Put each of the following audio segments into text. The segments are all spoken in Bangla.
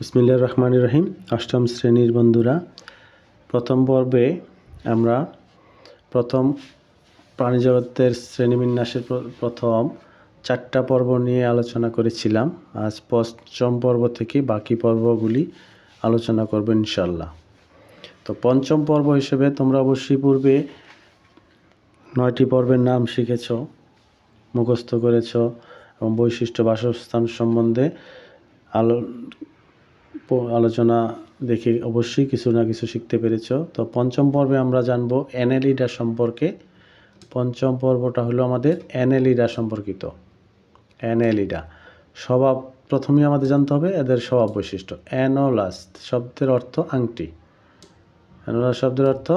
বিসমিল্লাহির রহমানির রহিম। অষ্টম শ্রেণির বন্ধুরা, প্রথম পর্বে আমরা প্রথম প্রাণীজগতের শ্রেণীবিন্যাসের প্রথম চারটা পর্ব নিয়ে আলোচনা করেছিলাম। আজ পঞ্চম পর্ব থেকে বাকি পর্বগুলি আলোচনা করব ইনশাল্লাহ তো পঞ্চম পর্ব হিসেবে তোমরা অবশ্যই পূর্বে নয়টি পর্বের নাম শিখেছ, মুখস্থ করেছ এবং বৈশিষ্ট্য বাসস্থান সম্বন্ধে আলো আলোচনা দেখে অবশ্যই কিছু না কিছু শিখতে পেরেছ। তো পঞ্চম পর্বে আমরা জানব অ্যানেলিডা সম্পর্কে। পঞ্চম পর্বটা হলো আমাদের অ্যানেলিডা সম্পর্কিত। অ্যানেলিডা। স্বভাব প্রথমেই আমাদের জানতে হবে এদের স্বভাব বৈশিষ্ট্য। অ্যানোলাস শব্দের অর্থ আংটি। অ্যানোলাস শব্দের অর্থ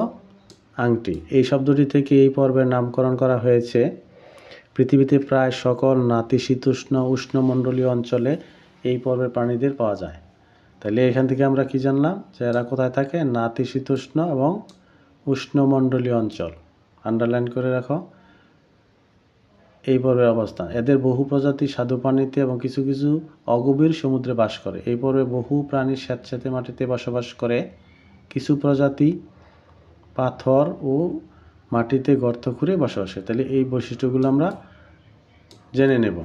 আংটি। এই শব্দটি থেকে এই পর্বের নামকরণ করা হয়েছে। পৃথিবীতে প্রায় সকল নাতিশীতোষ্ণ উষ্ণমণ্ডলীয় অঞ্চলে এই পর্বের প্রাণীদের পাওয়া যায়। তাহলে এখান থেকে আমরা কি জানলাম? যে এরা কোথায় থাকে? নাতিশীতোষ্ণ এবং উষ্ণমণ্ডলীয় অঞ্চল। আন্ডারলাইন করে রাখো। এই পর্বের অবস্থান। এদের বহু প্রজাতি স্বাদু পানিতে এবং কিছু কিছু অগভীর সমুদ্রে বাস করে। এই পর্বে বহু প্রাণী স্যাঁতস্যাঁতে মাটিতে বসবাস করে। কিছু প্রজাতি পাথর ও মাটিতে গর্ত খুঁড়ে বসবাস। করে তাহলে এই বৈশিষ্ট্যগুলো আমরা জেনে নেব।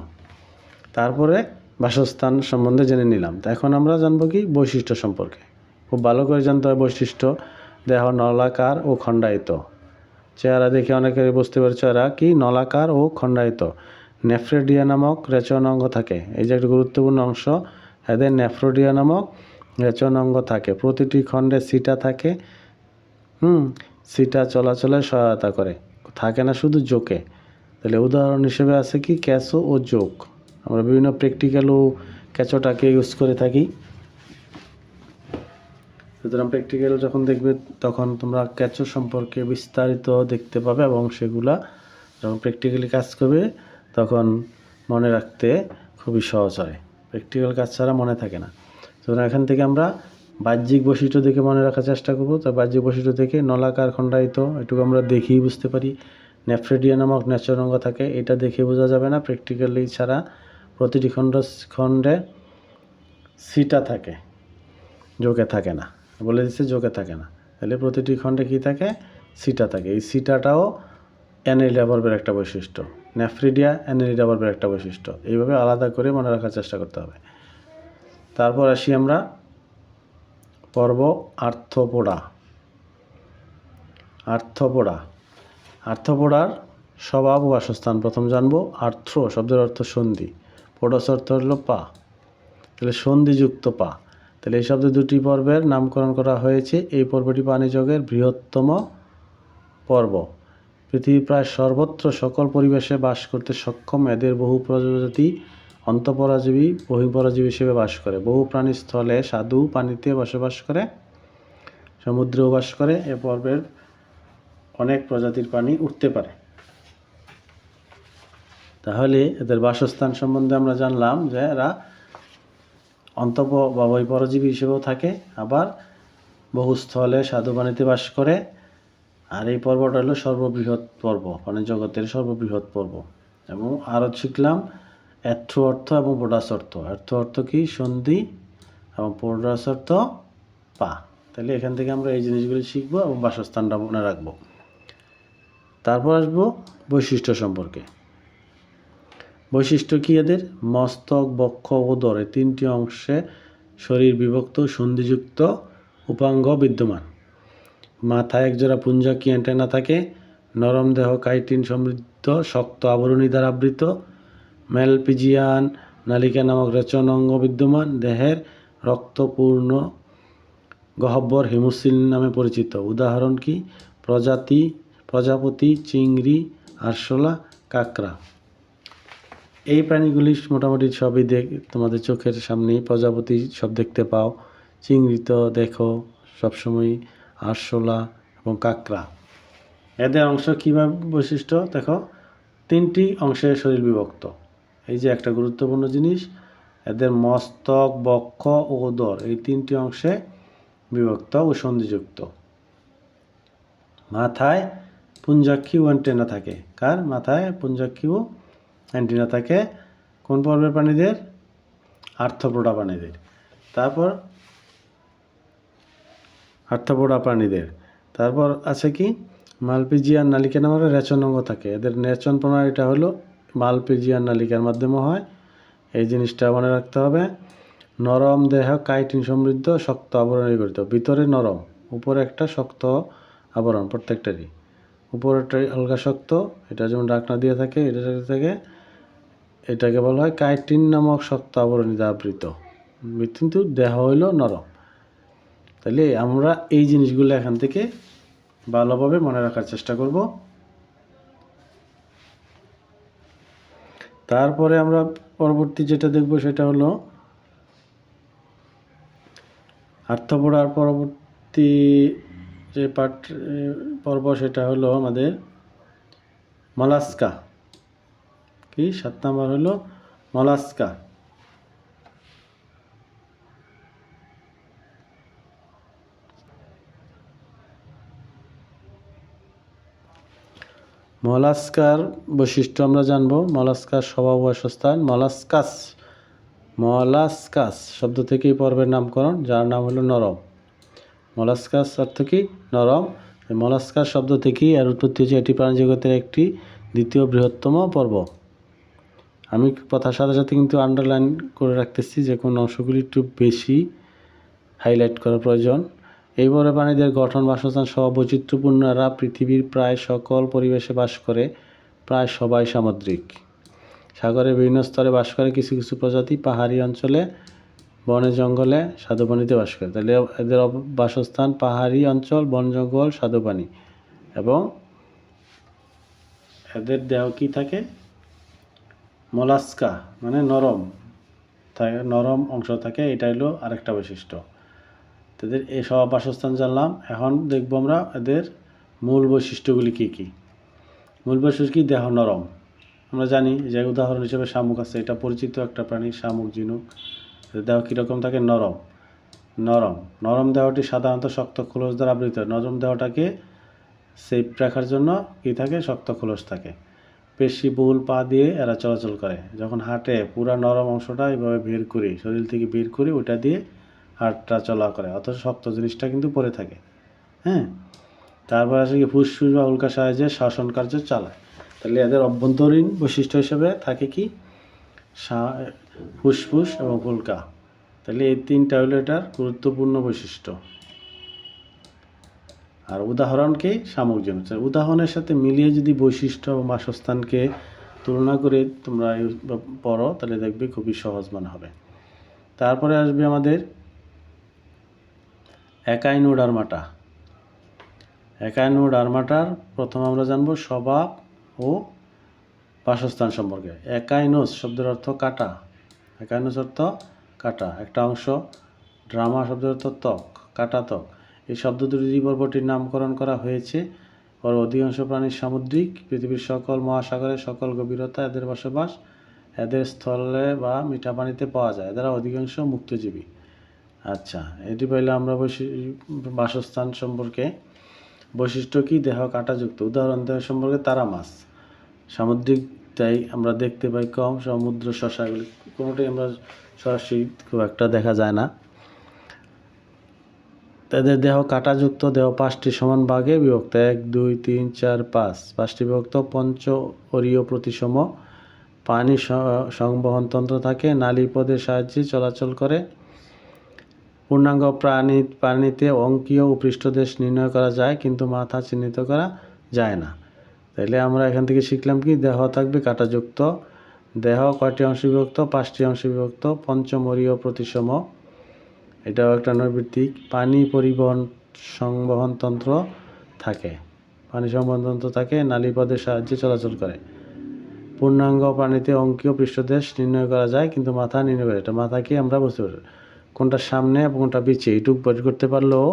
তারপরে বাসস্থান সম্বন্ধে জেনে নিলাম। তো এখন আমরা জানব কি বৈশিষ্ট্য সম্পর্কে। খুব ভালো করে জানতে হয় বৈশিষ্ট্য। দেহ নলাকার ও খণ্ডায়িত। চেহারা দেখে অনেকে বুঝতে পারছে এরা কি নলাকার ও খণ্ডায়িত। নেফ্রেডিয়া নামক রেচন অঙ্গ থাকে। এই যে একটা গুরুত্বপূর্ণ অংশ, এদের নেফ্রোডিয়া নামক রেচন অঙ্গ থাকে। প্রতিটি খণ্ডে সিটা থাকে। হুম, সিটা চলাচলে সহায়তা করে। থাকে না শুধু জোকে। তাহলে উদাহরণ হিসেবে আছে কি? ক্যাসো ও জোক। আমরা বিভিন্ন প্র্যাকটিক্যালও ক্যাচোটাকে ইউজ করে থাকি। সুতরাং প্র্যাকটিক্যাল যখন দেখবে, তখন তোমরা ক্যাচো সম্পর্কে বিস্তারিত দেখতে পাবে এবং সেগুলা যখন প্র্যাকটিক্যালি কাজ করবে, তখন মনে রাখতে খুবই সহজ হয়। প্র্যাকটিক্যাল কাজ ছাড়া মনে থাকে না। সুতরাং এখান থেকে আমরা বাহ্যিক বৈশিষ্ট্য দেখে মনে রাখার চেষ্টা করব। তো বাহ্যিক বৈশিষ্ট্য দেখে নলাকার খণ্ডায়িত, এটুকু আমরা দেখেই বুঝতে পারি। নেফ্রেডিয়া নামক ন্যাচার অঙ্গ থাকে, এটা দেখে বোঝা যাবে না। প্র্যাকটিক্যালি ছাড়া প্রতিটি খণ্ড খণ্ডে সিটা থাকে। জোকে থাকে না। বলে দিচ্ছে জোকে থাকে না। তাহলে প্রতিটি খণ্ডে কী থাকে? সিটা থাকে। এই সিটাটাও অ্যানেলিডা পর্বের একটা বৈশিষ্ট্য। নেফ্রিডিয়া অ্যানেলিডা পর্বের একটা বৈশিষ্ট্য। এইভাবে আলাদা করে মনে রাখার চেষ্টা করতে হবে। তারপর আসি আমরা পর্ব আর্থপোড়া। আর্থপোড়া। আর্থপোড়ার স্বভাব ও বাসস্থান প্রথম জানব। আর্থ্র, শব্দের অর্থ সন্ধি। পোডস অর্থ হলো পা। তাহলে সন্ধিযুক্ত পা। তাহলে এই শব্দ দুটি পর্বের নামকরণ করা হয়েছে। এই পর্বটি প্রাণীজগের বৃহত্তম পর্ব। পৃথিবীর প্রায় সর্বত্র সকল পরিবেশে বাস করতে সক্ষম এদের বহু প্রজাতি অন্তঃপরাজীবী, বহিঃপরাজীবী হিসেবে বাস করে। বহু প্রাণী স্থলে সাধু পানিতে বসবাস করে, সমুদ্রেও বাস করে। এ পর্বের অনেক প্রজাতির প্রাণী উঠতে পারে। তাহলে এদের বাসস্থান সম্বন্ধে আমরা জানলাম যে এরা অন্তপ বা বহিঃপরজীবী হিসেবেও থাকে, আবার বহু স্থলে সাধু পানিতে বাস করে। আর এই পর্বটা হলো সর্ববৃহৎ পর্ব মানে জগতের সর্ববৃহৎ পর্ব। এবং আরও শিখলাম অ্যাথ্রো অর্থ এবং পোডাস অর্থ। অর্থ অর্থ কি? সন্ধি এবং পোডাস অর্থ পা। তাহলে এখান থেকে আমরা এই জিনিসগুলি শিখব এবং বাসস্থানটা মনে রাখব। তারপর আসব বৈশিষ্ট্য সম্পর্কে। বৈশিষ্ট্য কি এদের? মস্তক, বক্ষ উদর এই তিনটি অংশে শরীর বিভক্ত, সন্ধিযুক্ত, উপাঙ্গ, বিদ্যমান। মাথায় একজোড়া পুঞ্জকি অ্যান্টেনা থাকে, নরম দেহ কাইটিন সমৃদ্ধ, শক্ত আবরণী দ্বারা আবৃত, ম্যালপিজিয়ান নালিকা নামক রেচন অঙ্গ বিদ্যমান, দেহের রক্তপূর্ণ গহ্বর হিমোসিল নামে পরিচিত। উদাহরণ কি? প্রজাতি, প্রজাপতি, চিংড়ি, আরশোলা, কাঁকড়া। এই প্রাণীগুলি মোটামুটি সবই দেখ তোমাদের চোখের সামনেই প্রজাপতি সব দেখতে পাও। চিংড়ি তো দেখো সবসময় আরশোলা এবং কাঁকড়া। এদের অংশ কীভাবে বৈশিষ্ট্য? দেখো, তিনটি অংশে শরীর বিভক্ত। এই যে একটা গুরুত্বপূর্ণ জিনিস, এদের মস্তক, বক্ষ ও উদর এই তিনটি অংশে বিভক্ত ও সন্ধিযুক্ত। মাথায় পুঞ্জাক্ষী ও অ্যান্টেনা থাকে। কার? মাথায় পুঞ্জাক্ষী ও অ্যান্টেনা থাকে কোন পর্বের প্রাণীদের? আর্থপ্রোডা প্রাণীদের। তারপর আর্থপোড়া প্রাণীদের। তারপর আছে কি? মালপিজিয়ান নালিকা নামের রেচন অঙ্গ থাকে। এদের রেচন প্রণালীটা হলো মালপিজিয়ান নালিকার মাধ্যমে হয়। এই জিনিসটা মনে রাখতে হবে। নরম দেহ কাইটিন সমৃদ্ধ, শক্ত আবরণে গঠিত ভিতরে নরম, উপরে একটা শক্ত আবরণ প্রত্যেকটারই। উপরেরটা হালকা শক্ত। এটা যেমন ডাকনা দিয়ে থাকে, এটা থেকে। এটাকে বলা হয় কাইটিন নামক শক্ত আবরণী আবৃত। কিন্তু দেহ হইল নরম। তাহলে আমরা এই জিনিসগুলো এখান থেকে ভালোভাবে মনে রাখার চেষ্টা করব। তারপরে আমরা পরবর্তী যেটা দেখব সেটা হলো আর্থপড়ার পরবর্তী যে পাঠ পর্ব সেটা হলো আমাদের মলাস্কা। কি? সাত নাম্বার হলো মলাস্কা। মলাস্কার বৈশিষ্ট্য আমরা জানব। মলাস্কার স্বভাব বাসস্থান মলাস্কাস। মলাস্কাস শব্দ থেকেই পর্বের নামকরণ, যার নাম হলো নরম। মলাস্কাস অর্থ কি? নরম। এই মলাস্কাস শব্দ থেকেই এর উৎপত্তি হয়েছে এটি প্রাণীজগতের একটি দ্বিতীয় বৃহত্তম পর্ব। আমি কথার সাথে সাথে কিন্তু আন্ডারলাইন করে রাখতেছি যে কোন অংশগুলি একটু বেশি হাইলাইট করা প্রয়োজন। এই প্রাণীদের গঠন, বাসস্থান সহ বৈচিত্র্যপূর্ণ। এরা পৃথিবীর প্রায় সকল পরিবেশে বাস করে, প্রায় সবাই সামুদ্রিক। সাগরে বিভিন্ন স্তরে বাস করে কিছু কিছু প্রজাতি পাহাড়ি অঞ্চলে, বনে জঙ্গলে স্বাদুপানিতে বাস করে। তাহলে এদের বাসস্থান পাহাড়ি অঞ্চল, বন জঙ্গল, স্বাদুপানি। এবং এদের দেহ কি থাকে? মলাস্কা মানে নরম। থাকে নরম অংশ থাকে এটা হলো আরেকটা বৈশিষ্ট্য। তাদের এই সব বাসস্থান জানলাম। এখন দেখব আমরা এদের মূল বৈশিষ্ট্যগুলি কী কী। মূল বৈশিষ্ট্য কি? দেহ নরম। আমরা জানি যে উদাহরণ হিসেবে শামুক আছে। এটা পরিচিত একটা প্রাণী, শামুক, ঝিনুক। দেহ কীরকম থাকে? নরম। নরম। নরম দেহটি সাধারণত শক্ত খোলস দ্বারা আবৃত। নরম দেহটাকে সেফ রাখার জন্য কী থাকে? শক্ত খোলস থাকে। পেশি বহুল পা দিয়ে এরা চলাচল করে। যখন হাঁটে, পুরা নরম অংশটা এইভাবে বের করি, শরীর থেকে বের করি, ওটা দিয়ে হাটটা চলা করে। অথচ শক্ত জিনিসটা কিন্তু পরে থাকে। হ্যাঁ? তারপর আসে কি ফুসফুস বা উল্কা সাহায্যে শাসন কার্য চালায়। তাহলে এদের অভ্যন্তরীণ বৈশিষ্ট্য হিসেবে থাকে কি? ফুসফুস এবং উল্কা। তাহলে এই তিনটা হলো এটার গুরুত্বপূর্ণ বৈশিষ্ট্য। আর উদাহরণ কি শামুক জন্য উদাহরণের সাথে মিলিয়ে যদি বৈশিষ্ট্য এবং বাসস্থানকে তুলনা করে তোমরা পড়ো, তাহলে দেখবে খুবই সহজ মনে হবে। তারপরে আসবে আমাদের একাইনো ডারমাটা একাইনো ডারমাটার প্রথম আমরা জানব স্বভাব ও বাসস্থান সম্পর্কে। একাইনোস শব্দের অর্থ কাটা। একাইনোস অর্থ কাটা। একটা অংশ ড্রামা শব্দের অর্থ ত্বক, কাটা ত্বক। এই শব্দ দুটি পর্বটির নামকরণ করা হয়েছে। ওর অধিকাংশ প্রাণী সামুদ্রিক, পৃথিবীর সকল মহাসাগরে সকল গভীরতা এদের বসবাস, এদের স্থলে বা মিঠা পানিতে পাওয়া যায়। এদের অধিকাংশ মুক্তজীবী। আচ্ছা এটি পাইলে আমরা বাসস্থান সম্পর্কে বৈশিষ্ট্য কি? দেহ কাঁটাযুক্ত। উদাহরণ, দেহ সম্পর্কে তারা মাছ। সামুদ্রিক তাই আমরা দেখতে পাই কম, সমুদ্র, শশা, এগুলি কোনোটাই আমরা সরাসরি খুব একটা দেখা যায় না। তাদের দেহ কাঁটাযুক্ত, দেহ পাঁচটি সমান ভাগে বিভক্ত। এক, দুই, তিন, চার, পাঁচ। পাঁচটি বিভক্ত, পঞ্চ অরীয় প্রতিসম। পানি সংবহনতন্ত্র থাকে, নালী পদের সাহায্যে চলাচল করে। পূর্ণাঙ্গ প্রাণী, প্রাণীতে অঙ্কীয় ও পৃষ্ঠদেশ নির্ণয় করা যায়, কিন্তু মাথা চিহ্নিত করা যায় না। তাইলে আমরা এখান থেকে শিখলাম কি, দেহ থাকবে কাঁটাযুক্ত। দেহ কয়টি অংশ বিভক্ত? পাঁচটি অংশ বিভক্ত পঞ্চমরীয় প্রতিসম। এটাও একটা নৈর্বৃত্তিক পানি পরিবহন সংবহন তন্ত্র থাকে। পানি সংবহন তন্ত্র থাকে নালীপদের সাহায্যে চলাচল করে। পূর্ণাঙ্গ প্রাণীতে অঙ্কীয় পৃষ্ঠদেশ নির্ণয় করা যায়, কিন্তু মাথা নির্ণয় করে। এটা মাথাকে আমরা বুঝতে পারি কোনটা সামনে এবং কোনটা পিছিয়ে এইটুক বের করতে পারলেও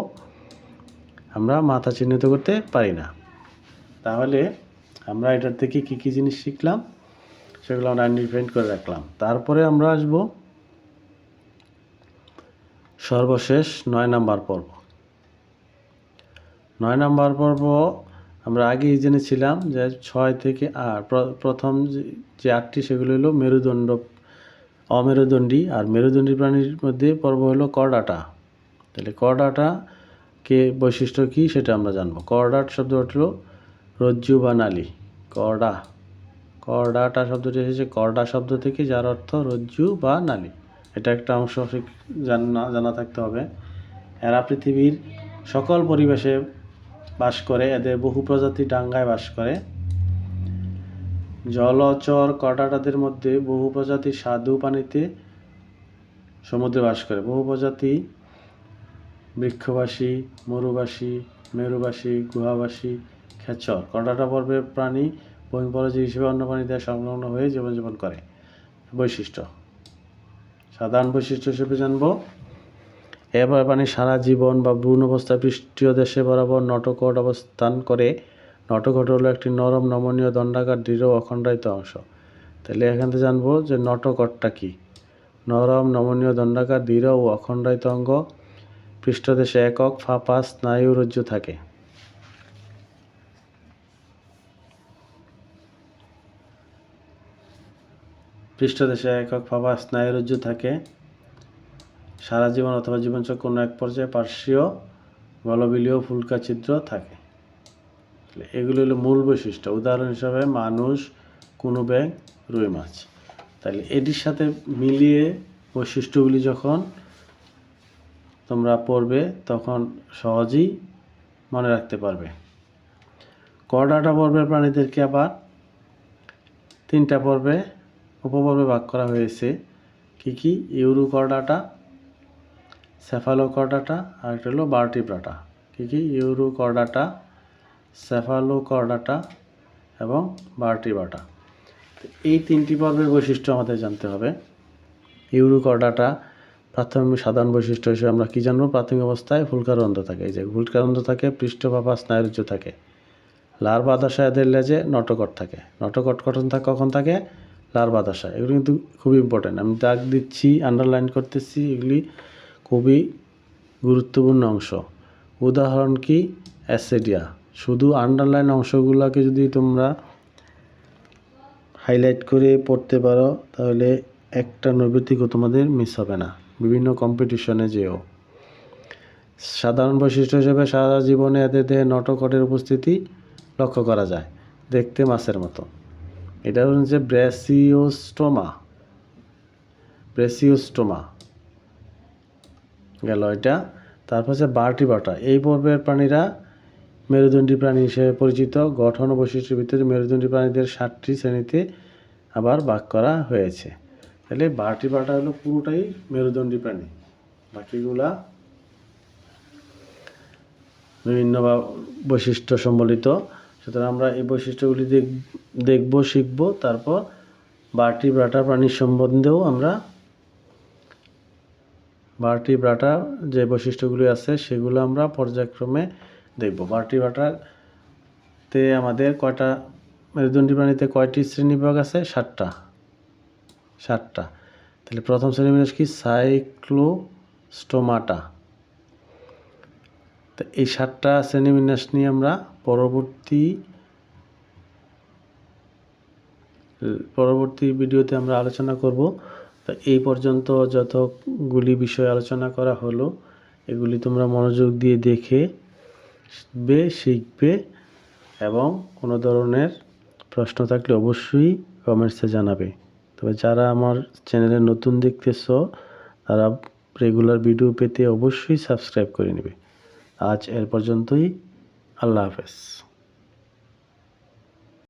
আমরা মাথা চিহ্নিত করতে পারি না। তাহলে আমরা এটার থেকে কী কী জিনিস শিখলাম, সেগুলো আমরা আইডেন্টিফাইড করে রাখলাম। তারপরে আমরা আসব সর্বশেষ নয় নাম্বার পর্ব। নয় নাম্বার পর্ব আমরা আগেই জেনেছিলাম যে ছয় থেকে আট, প্র- প্রথম যে- যে আটটি সেগুলো হলো মেরুদণ্ড, অমেরুদণ্ডী আর মেরুদণ্ডী প্রাণীর মধ্যে পর্ব হলো করডাটা। তাহলে করডাটা কে বৈশিষ্ট্য কী সেটা আমরা জানব। করডাট শব্দ হলো রজ্জু বা নালী করডা। করডাটা শব্দটি এসেছে করডা শব্দ থেকে, যার অর্থ রজ্জু বা নালী এটা একটা অংশ জানা জানা থাকতে হবে। এরা পৃথিবীর সকল পরিবেশে বাস করে, এদের বহু প্রজাতি ডাঙ্গায় বাস করে। জলচর কটাটাদের মধ্যে বহু প্রজাতি স্বাদু পানিতে সমুদ্রে বাস করে। বহু প্রজাতি বৃক্ষবাসী, মরুবাসী, মেরুবাসী, গুহাবাসী, খেচর। কটাটা পর্বের প্রাণী বহিঃপরজী হিসেবে অন্য প্রাণীদের সংলগ্ন হয়ে জীবনযাপন করে। বৈশিষ্ট্য সাধারণ বৈশিষ্ট্য হিসেবে জানব। এবার পানি সারা জীবন বা ভ্রূণ অবস্থায় পৃষ্ঠীয় দেশে বরাবর নটকট অবস্থান করে নটকট হলো একটি নরম নমনীয় দণ্ডাকার দৃঢ় অখণ্ডায়িত অংশ। তাহলে এখান থেকে জানব যে নটকটটা কি। নরম নমনীয় দণ্ডাকার দৃঢ় ও অখণ্ডায়িত অঙ্গ। পৃষ্ঠদেশে একক ফাঁপা স্নায়ু রজ্জু থাকে। পৃষ্ঠদেশে একক ফাঁপা স্নায়ুরজ্জু থাকে। সারা জীবন অথবা জীবনচক্র কোনো এক পর্যায়ে পার্শ্বীয় গলবিলীয় ফুলকা ছিদ্র থাকে। এগুলো হলো মূল বৈশিষ্ট্য। উদাহরণ হিসাবে মানুষ কোনো ব্যাং রুই মাছ। তাহলে এটির সাথে মিলিয়ে বৈশিষ্ট্যগুলি যখন তোমরা পড়বে, তখন সহজেই মনে রাখতে পারবে। করডাটা পর্বের প্রাণীদেরকে আবার তিনটা পর্বে উপপর্বে ভাগ করা হয়েছে। কি কি? ইউরোকর্ডাটা সেফালোকর্ডাটা আর একটা হলো বার্টিব্রাটা। কি কি? ইউরোকর্ডাটা সেফালোকর্ডাটা এবং বার্টিবাটা এই তিনটি পর্বের বৈশিষ্ট্য আমাদের জানতে হবে। ইউরোকর্ডাটা প্রাথমিক সাধারণ বৈশিষ্ট্য হিসেবে আমরা কী জানব? প্রাথমিক অবস্থায় ফুলকারন্ধ্র থাকে। এই যে ফুলকারন্ধ্র থাকে পৃষ্ঠভাপা স্নায়ুরজ্জ থাকে। লার্ভা দশায় এদের লেজে নটকট থাকে। নটকট কখন থাকে? লার্ভা দশায় এগুলো কিন্তু খুবই ইম্পর্টেন্ট আমি দাগ দিচ্ছি আন্ডারলাইন করতেছি, এগুলি খুবই গুরুত্বপূর্ণ অংশ। উদাহরণ কি? অ্যাসিডিয়া শুধু আন্ডারলাইন অংশগুলোকে যদি তোমরা হাইলাইট করে পড়তে পারো, তাহলে একটা নৈবেদিকও তোমাদের মিস হবে না। বিভিন্ন কম্পিটিশনে যেও। সাধারণ বৈশিষ্ট্য হিসেবে সারা জীবনে এতে দেহে নটকটের উপস্থিতি লক্ষ্য করা যায়। দেখতে মাছের মতো। এটা হচ্ছে ব্রেসিওস্টোমা। ব্রেসিওস্টোমা। গেল এটা। তারপর হচ্ছে বার্টিবাটা এই পর্বের প্রাণীরা মেরুদণ্ডী প্রাণী হিসেবে পরিচিত। গঠন ও বৈশিষ্ট্যের ভিত্তিতে মেরুদণ্ডী প্রাণীদের ষাটটি শ্রেণীতে আবার ভাগ করা হয়েছে। তাহলে বার্টিবাটা হলো পুরোটাই মেরুদণ্ডী প্রাণী। বাকিগুলা বিভিন্ন বৈশিষ্ট্য সম্বলিত। সুতরাং আমরা এই বৈশিষ্ট্যগুলি দেখ, দেখব, শিখব, তারপর বার্টি ব্রাটা প্রাণীর সম্বন্ধেও আমরা বার্টি ব্রাটা যে বৈশিষ্ট্যগুলি আছে সেগুলো আমরা পর্যায়ক্রমে দেখব। বার্টি ব্রাটাতে আমাদের কয়টা মেরুদণ্ডী প্রাণীতে কয়টি শ্রেণীবিভাগ আছে? ষাটটা ষাটটা তাহলে প্রথম শ্রেণি শ্রেণীবিভাগ কি? সাইক্লোস্টোমাটা। তো এই সাতটা শ্রেণীবিন্যাস নিয়ে আমরা পরবর্তী পরবর্তী ভিডিওতে আমরা আলোচনা করব। তো এই পর্যন্ত যতগুলি বিষয় আলোচনা করা হলো, এগুলি তোমরা মনোযোগ দিয়ে দেখে বে, শিখবে এবং কোনো ধরনের প্রশ্ন থাকলে অবশ্যই কমেন্টসে জানাবে। তবে যারা আমার চ্যানেলে নতুন দেখতেছ, তারা রেগুলার ভিডিও পেতে অবশ্যই সাবস্ক্রাইব করে নেবে। আজ এর পর্যন্তই। আল্লাহ হাফেজ।